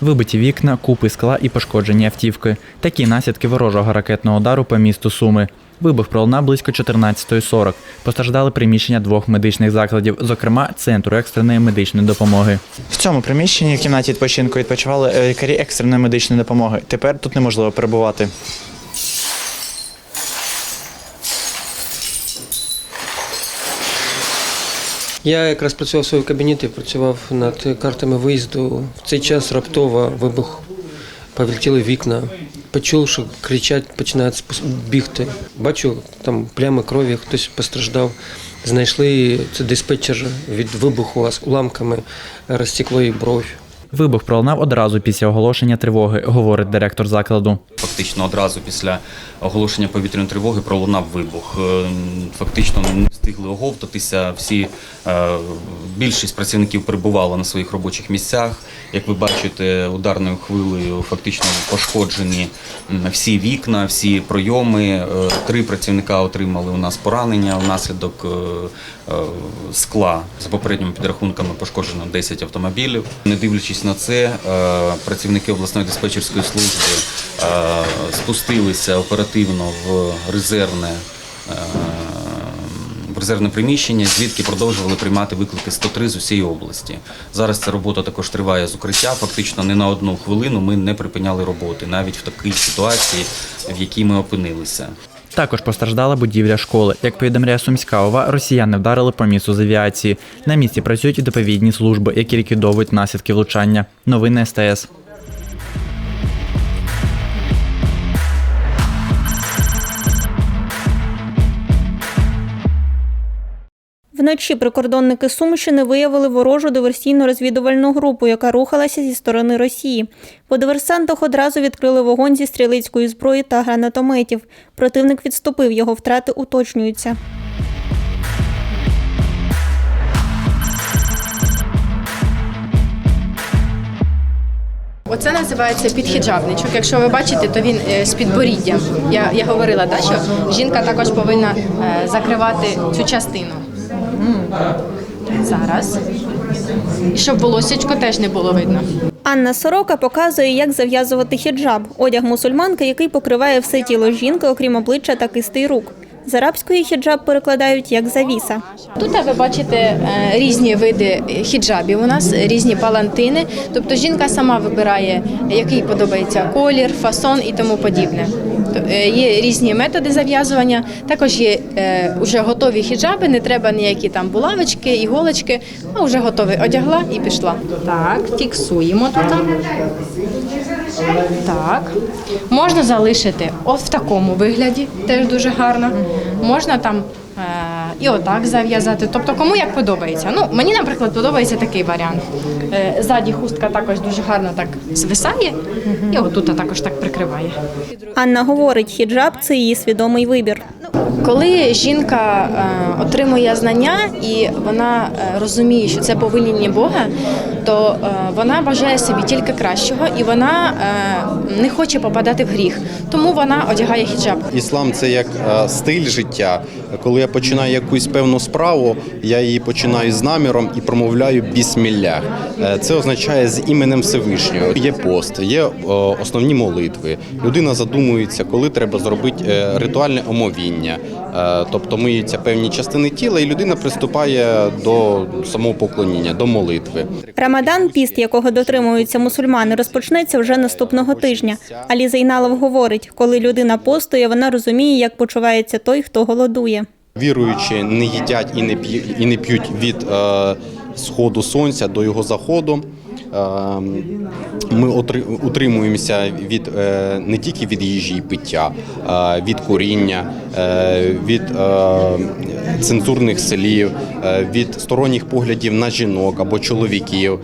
Вибиті вікна, купи скла і пошкоджені автівки. Такі наслідки ворожого ракетного удару по місту Суми. Вибух пролунав близько 14.40. Постраждали приміщення двох медичних закладів, зокрема центру екстреної медичної допомоги. В цьому приміщенні в кімнаті відпочинку відпочивали е, лікарі екстреної медичної допомоги. Тепер тут неможливо перебувати. Я якраз працював в своєму кабінеті, працював над картами виїзду. В цей час раптово вибух, повілтіли вікна. Почув, що кричать, починають бігти. Бачу, там плями крові, хтось постраждав. Знайшли це диспетчер від вибуху з уламками розтекло їй бровь. Вибух пролунав одразу після оголошення тривоги, говорить директор закладу. Фактично одразу після оголошення повітряної тривоги пролунав вибух. Е, Фактично не встигли оговтатися. Всі е, більшість працівників перебувала на своїх робочих місцях. Як ви бачите, ударною хвилею фактично пошкоджені всі вікна, всі пройоми. Е, Три працівника отримали у нас поранення внаслідок скла. За попередніми підрахунками пошкоджено 10 автомобілів. Не дивлячись на це, е, працівники обласної диспетчерської служби е, спустилися оперативно в резервне. е, резервне приміщення, звідки продовжували приймати виклики 103 з усієї області. Зараз ця робота також триває з укриття. Фактично не на одну хвилину ми не припиняли роботи, навіть в такій ситуації, в якій ми опинилися. Також постраждала будівля школи. Як повідомляє Сумська ОВА, росіяни вдарили по місту з авіації. На місці працюють і доповідні служби, які ліквідовують наслідки влучання. Новини СТС. Вночі прикордонники Сумщини виявили ворожу диверсійно-розвідувальну групу, яка рухалася зі сторони Росії. По диверсантах одразу відкрили вогонь зі стрілицької зброї та гранатометів. Противник відступив, його втрати уточнюються. Оце називається підхіджабничок. Якщо ви бачите, то він е, з підборіддям. Я, я говорила, да, що жінка також повинна е, закривати цю частину. Зараз. І щоб волосечко теж не було видно. Анна Сорока показує, як зав'язувати хіджаб – одяг мусульманки, який покриває все тіло жінки, окрім обличчя та кистей рук. З арабської хіджаб перекладають як завіса. Тут ви бачите е, різні види хіджабів. У нас різні палантини. Тобто жінка сама вибирає, який подобається колір, фасон і тому подібне. Е, Є різні методи зав'язування. Також є е, вже готові хіджаби, не треба ніякі там булавочки, іголочки, а вже готові. Одягла і пішла. Так, фіксуємо тут. Так. Можна залишити ось в такому вигляді, теж дуже гарно. Можна там е, і отак зав'язати. Тобто, кому як подобається. Ну, мені, наприклад, подобається такий варіант. Е, ззаді хустка також дуже гарно так звисає, і отут також так прикриває. Анна говорить, хіджаб – це її свідомий вибір. Коли жінка е, отримує знання і вона е, розуміє, що це повеління Бога, то е, вона бажає собі тільки кращого і вона е, не хоче попадати в гріх. Тому вона одягає хіджаб. Іслам це як е, стиль життя. Коли я починаю якусь певну справу, я її починаю з наміром і промовляю бісміллях. Е, Це означає з іменем Всевишнього. Є пост, є основні молитви. Людина задумується, коли треба зробити е, ритуальне омовіння. Е, Тобто миються певні частини тіла, і людина приступає до самопоклоніння, до молитви. Рамадан, піст якого дотримуються мусульмани, розпочнеться вже наступного тижня. Алі Зайналов говорить, коли людина постує, вона розуміє, як почувається той, хто голодує. Віруючі не їдять і не п'ють і не п'ють від е, сходу сонця до його заходу. Е, ми утримуємося від е, не тільки від їжі і пиття, від куріння, від цензурних слів, від сторонніх поглядів на жінок або чоловіків.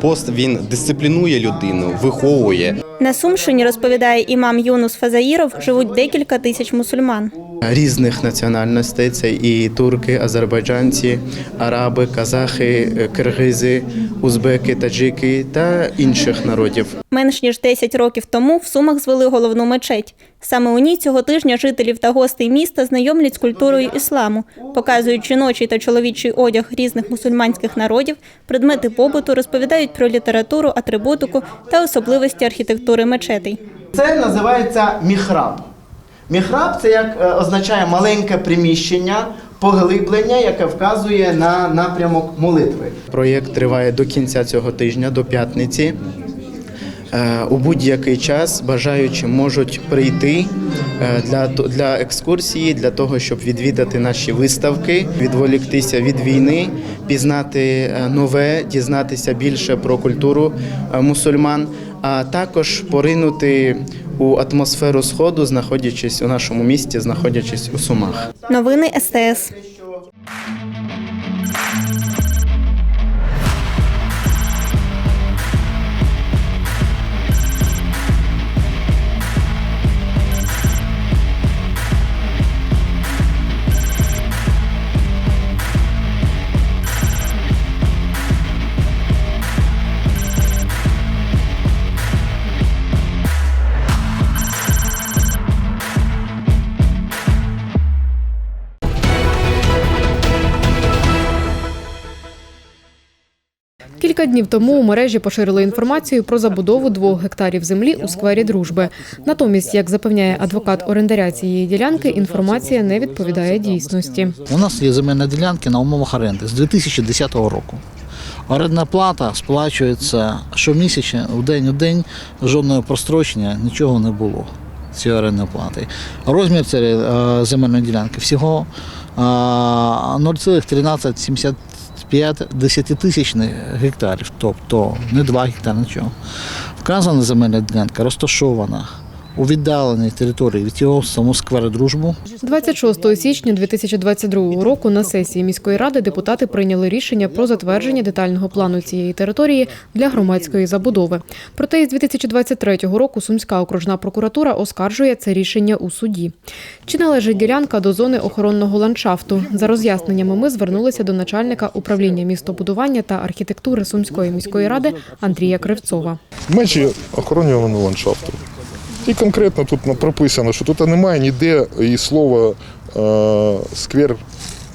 Пост він дисциплінує людину, виховує. На Сумщині, розповідає імам Юнус Фазаїров, живуть декілька тисяч мусульман. різних національностей. Це і турки, азербайджанці, араби, казахи, киргизи, узбеки, таджики та інших народів. Менш ніж 10 років тому в Сумах звели головну мечеть. Саме у ній цього тижня жителів та гостей міста знайомлять з культурою ісламу, показують жіночий та чоловічий одяг різних мусульманських народів, предмети побуту, розповідають про літературу, атрибутику та особливості архітектури мечетей. Це називається міхраб. Міхраб це як е, означає маленьке приміщення, поглиблення, яке вказує на напрямок молитви. Проєкт триває до кінця цього тижня, до п'ятниці. Е, У будь-який час бажаючі можуть прийти е, для, для екскурсії, для того, щоб відвідати наші виставки, відволіктися від війни, пізнати е, нове, дізнатися більше про культуру мусульман, а також поринути у атмосферу сходу, знаходячись у нашому місті, знаходячись у Сумах. Новини СТС. Кілька днів тому у мережі поширили інформацію про забудову двох гектарів землі у сквері дружби. Натомість, як запевняє адвокат орендаря цієї ділянки, інформація не відповідає дійсності. У нас є земельна ділянка на умовах оренди з 2010 року. Орендна плата сплачується щомісячно, в день у день жодного прострочення нічого не було. Цієї орендної плати. Розмір цієї е, земельної ділянки всього е, 0,1375 5-10 гектарів, тобто не 2 гектари нічого. Вказана земельна ділянка розташована у віддаленій території від цього самого скверу дружбу 26 січня 2022 року на сесії міської ради депутати прийняли рішення про затвердження детального плану цієї території для громадської забудови. Проте із 2023 року Сумська окружна прокуратура оскаржує це рішення у суді. Чи належить ділянка до зони охоронного ландшафту? За роз'ясненнями ми звернулися до начальника управління містобудування та архітектури Сумської міської ради Андрія Кривцова. межі охоронюваного ландшафту. І конкретно тут прописано, що тут немає ніде і слова е, сквер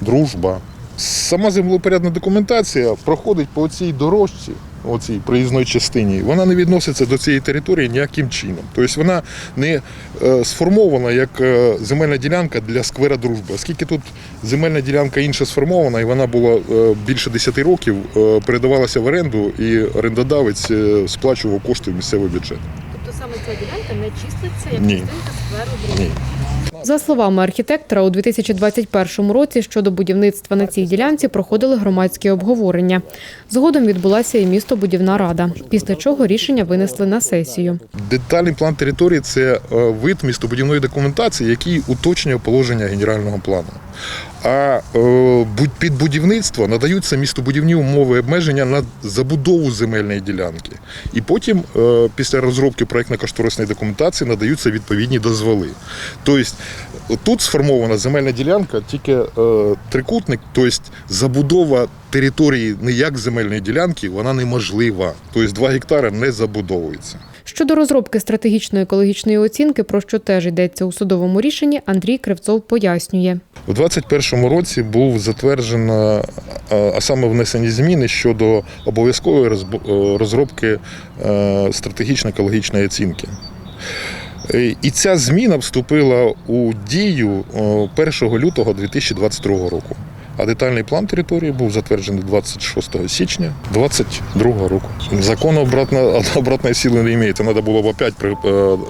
дружба. Сама землепорядна документація проходить по цій дорожці, оцій проїзній частині. Вона не відноситься до цієї території ніяким чином. Тобто вона не е, сформована як е, земельна ділянка для сквера дружби. Оскільки тут земельна ділянка інша сформована, і вона була більше 10 років, передавалася в оренду, і орендодавець сплачував кошти в місцевий бюджет. Ця ділянка не числиться як частинка скверу Ні. За словами архітектора, у 2021 році щодо будівництва на цій ділянці проходили громадські обговорення. Згодом відбулася і містобудівна рада, після чого рішення винесли на сесію. Детальний план території це е, вид містобудівної документації, який уточнює положення генерального плану. А е, під будівництво надаються містобудівні умови обмеження на забудову земельної ділянки. І потім, е, після розробки проєктно-кошторисної документації, надаються відповідні дозволи. Тобто тут сформована земельна ділянка, тільки е, трикутник, тобто забудова території не як земельної ділянки, вона неможлива. Тобто 2 гектари не забудовується. Щодо розробки стратегічної екологічної оцінки, про що теж йдеться у судовому рішенні, Андрій Кривцов пояснює. У 2021 році був затверджено, е, а саме внесені зміни щодо обов'язкової е, розробки е, стратегічно-екологічної оцінки. І ця зміна вступила у дію е, 1 лютого 2022 року. А детальний план території був затверджений 26 січня 2022 року. Закон обратно, обратної сили не має. Треба було б опять е,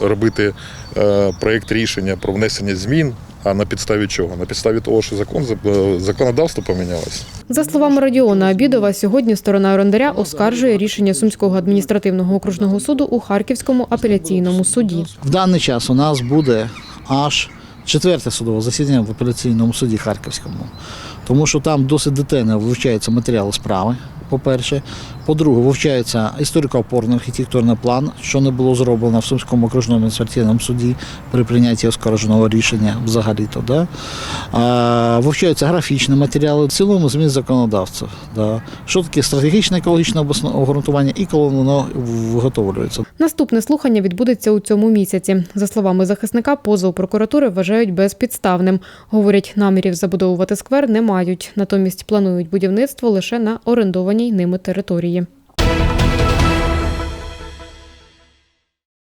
робити е, проєкт рішення про внесення змін. А на підставі чого? На підставі того, що закон е, законодавство помінялось. За словами Радіона Абідова, сьогодні сторона орендаря оскаржує рішення Сумського адміністративного окружного суду у Харківському апеляційному суді. В даний час у нас буде аж четверте судове засідання в апеляційному суді Харківському, тому що там досить детально вивчаються матеріали справи. По-перше, По-друге, вивчається історико-опорний архітектурний план, що не було зроблено в Сумському окружному адміністративному суді при прийнятті оскарженого рішення взагалі-то. Да? А, вивчаються графічні матеріали, в цілому змін законодавців. Да? Що таке стратегічне екологічне обґрунтування і коли воно виготовлюється. Наступне слухання відбудеться у цьому місяці. За словами захисника, позов прокуратури вважають безпідставним. Говорять, намірів забудовувати сквер не мають, натомість планують будівництво лише на окупованій ними території.